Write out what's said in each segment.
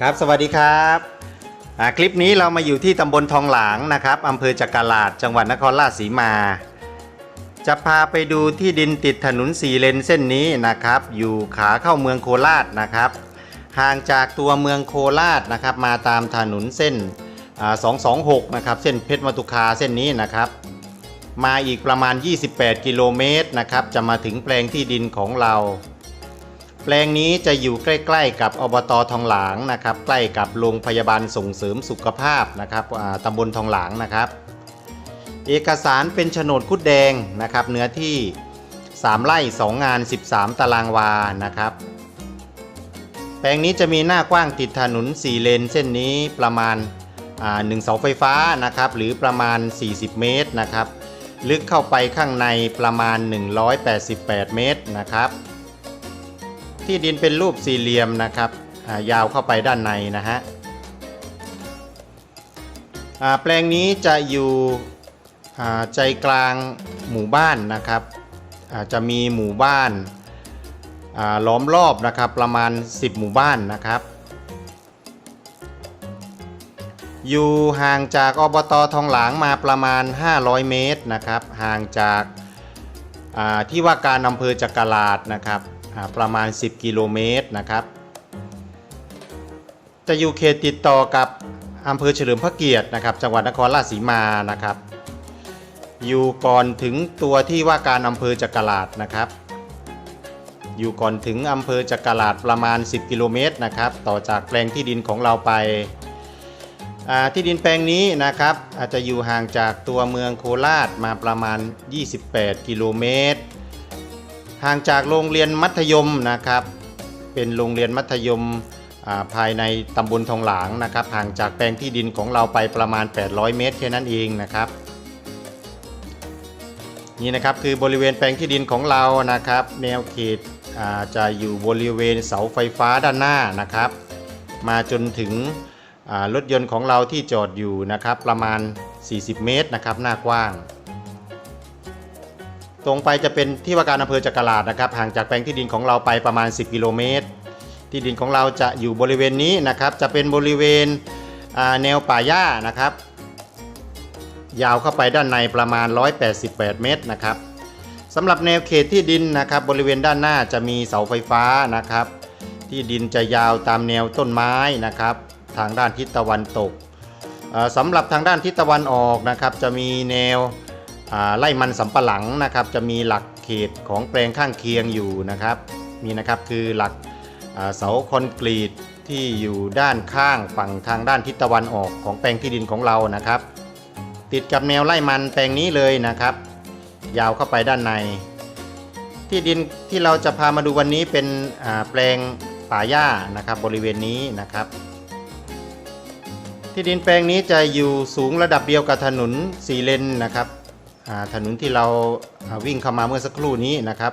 ครับ สวัสดีครับคลิปนี้เรามาอยู่ที่ตำบลทองหลางนะครับอำเภอจักราดจังหวัดนครราชสีมา จะพาไปดูที่ดินติดถนนสี่เลนเส้นนี้นะครับ อยู่ขาเข้าเมืองโคราชนะครับ ห่างจากตัวเมืองโคราชนะครับ มาตามถนนเส้น 226 นะครับ เส้นเพชรมตุคาเส้นนี้นะครับมาอีกประมาณ 28 กิโลเมตรนะครับ จะมาถึงแปลงที่ดินของเรา แปลงนี้จะอยู่ใกล้ ๆ กับอบตทองหลางนะครับ ใกล้กับโรงพยาบาลส่งเสริมสุขภาพนะครับตำบลทองหลางนะครับ เอกสารเป็นโฉนดคุดแดงนะครับ เนื้อที่ 3 ไร่ 2 งาน 13 ตารางวานะครับ แปลงนี้จะมีหน้ากว้างติดถนน 4 เลน เส้นนี้ประมาณหนึ่งเสาไฟฟ้านะครับ หรือประมาณ 40 เมตรนะครับ ลึกเข้าไปข้างในประมาณ 188 เมตรนะครับ ที่ดินเป็นรูปสี่เหลี่ยมนะครับยาวเข้าไปด้านในนะฮะแปลงนี้จะอยู่ใจกลางหมู่บ้านนะครับจะมีหมู่บ้านาล้อมรอบนะครับประมาณ 10 หมู่บ้านนะครับ อยู่ห่างจากอบตทองหลางมาประมาณ 500 เมตรนะครับ ห่างจากาที่ว่าการอำเภอจักราดนะครับ ประมาณ 10 กิโลเมตรนะครับ จะอยู่เขตติดต่อกับอำเภอเฉลิมพระเกียรตินะครับ จังหวัดนครราชสีมานะครับ อยู่ก่อนถึงตัวที่ว่าการอำเภอจักราดนะครับ อยู่ก่อนถึงอำเภอจักราดประมาณ 10 กิโลเมตรนะครับ ต่อจากแปลงที่ดินของเราไปที่ดินแปลงนี้นะครับอาจจะอยู่ห่างจากตัวเมืองโคราชมาประมาณ 28 กิโลเมตร ห่างจากโรงเรียนมัธยมนะครับ เป็นโรงเรียนมัธยมาภายในตำบลทองหลางนะครับห่างจากแปลงที่ดินของเราไปประมาณ 800 เมตรแค่นั้นเองนะครับนี่นะครับคือบริเวณแปลงที่ดินของเรานะครับ แนวเขตจะอยู่บริเวณเสาไฟฟ้าด้านหน้านะครับ มาจนถึงรถยนต์ของเราที่จอดอยู่นะครับประมาณ 40 เมตรนะครับหน้ากว้าง ตรงไปจะเป็นที่ว่าการอำเภอจักราดนะครับ ห่างจากแปลงที่ดินของเราไปประมาณ 10 กิโลเมตร ที่ดินของเราจะอยู่บริเวณนี้นะครับ จะเป็นบริเวณแนวป่าหญ้านะครับ ยาวเข้าไปด้านในประมาณ 188 เมตรนะครับสำหรับแนวเขตที่ดินนะครับ บริเวณด้านหน้าจะมีเสาไฟฟ้านะครับ ที่ดินจะยาวตามแนวต้นไม้นะครับ ทางด้านทิศตะวันตกสำหรับทางด้านทิศตะวันออกนะครับ จะมีแนว ไร่มันสำปะหลังนะครับจะมีหลักเขตของแปลงข้างเคียงอยู่นะครับนี่นะครับคือหลักเสาคอนกรีตที่อยู่ด้านข้างฝั่งทางด้านทิศตะวันออกของแปลงที่ดินของเรานะครับ ติดกับแนวไร่มันแปลงนี้เลยนะครับ ยาวเข้าไปด้านใน ที่ดินที่เราจะพามาดูวันนี้เป็นแปลงป่าหญ้านะครับบริเวณนี้นะครับ ที่ดินแปลงนี้จะอยู่สูงระดับเดียวกับถนนสีเลนนะครับ ถนนที่เราวิ่งเข้ามาเมื่อสักครู่นี้นะครับ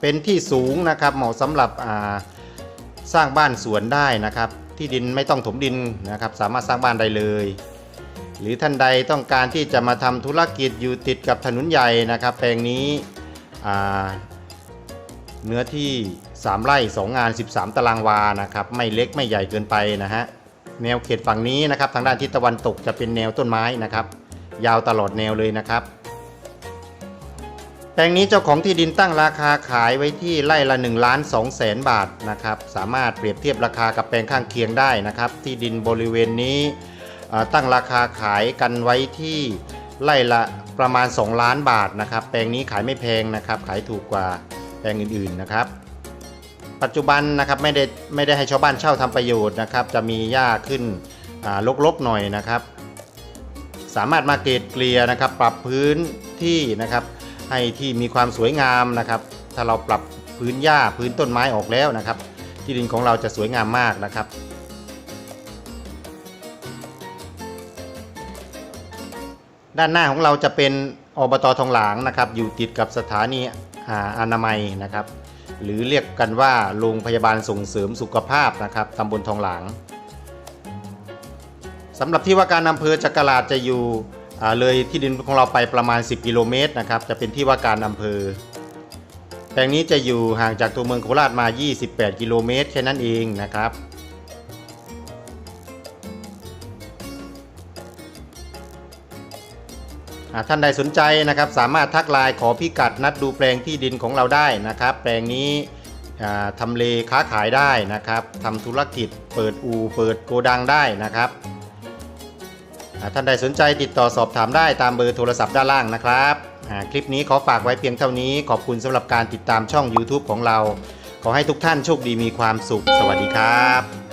เป็นที่สูงนะครับเหมาะสำหรับสร้างบ้านสวนได้นะครับ ที่ดินไม่ต้องถมดินนะครับ สามารถสร้างบ้านได้เลย หรือท่านใดต้องการที่จะมาทำธุรกิจอยู่ติดกับถนนใหญ่นะครับ แปลงนี้เนื้อที่ 3 ไร่ 2 งาน 13 ตารางวานะครับ ไม่เล็กไม่ใหญ่เกินไปนะฮะแนวเขตฝั่งนี้นะครับ ทางด้านทิศตะวันตกจะเป็นแนวต้นไม้นะครับ ยาวตลอดแนวเลยนะครับ แปลงนี้เจ้าของที่ดินตั้งราคาขายไว้ที่ไร่ละ1ล้าน2แสนบาทนะครับ สามารถเปรียบเทียบราคากับแปลงข้างเคียงได้นะครับ ที่ดินบริเวณนี้ตั้งราคาขายกันไว้ที่ไร่ละประมาณ 2 ล้านบาทนะครับ แปลงนี้ขายไม่แพงนะครับ ขายถูกกว่าแปลงอื่นๆนะครับ ปัจจุบันนะครับไม่ได้ไม่ได้ให้ชาวบ้านเช่าทำประโยชน์นะครับ จะมีหญ้าขึ้นลกๆหน่อยนะครับ สามารถมาเกรดเกลี่ยนะครับ ปรับพื้นที่นะครับให้ที่มีความสวยงามนะครับ ถ้าเราปรับพื้นหญ้าพื้นต้นไม้ออกแล้วนะครับ ที่ดินของเราจะสวยงามมากนะครับด้านหน้าของเราจะเป็นอบตทองหลางนะครับ อยู่ติดกับสถานีอาอนามัยนะครับ หรือเรียกกันว่าโรงพยาบาลส่งเสริมสุขภาพนะครับตำบลทองหลาง สำหรับที่ว่าการอำเภอจักราดจะอยู่เลยที่ดินของเราไปประมาณ 10 กิโลเมตรนะครับ จะเป็นที่ว่าการอำเภอ แปลงนี้จะอยู่ห่างจากตัวเมืองโคราชมา 28 กิโลเมตรแค่นั้นเองนะครับท่านใดสนใจนะครับสามารถทักไลน์ขอพิกัดนัดดูแปลงที่ดินของเราได้นะครับ แปลงนี้ทำเลค้าขายได้นะครับทำธุรกิจเปิดอู่เปิดโกดังได้นะครับ ท่านใดสนใจติดต่อสอบถามได้ตามเบอร์โทรศัพท์ด้านล่างนะครับคลิปนี้ขอฝากไว้เพียงเท่านี้ ขอบคุณสำหรับการติดตามช่อง YouTube ของเรา ขอให้ทุกท่านโชคดีมีความสุข สวัสดีครับ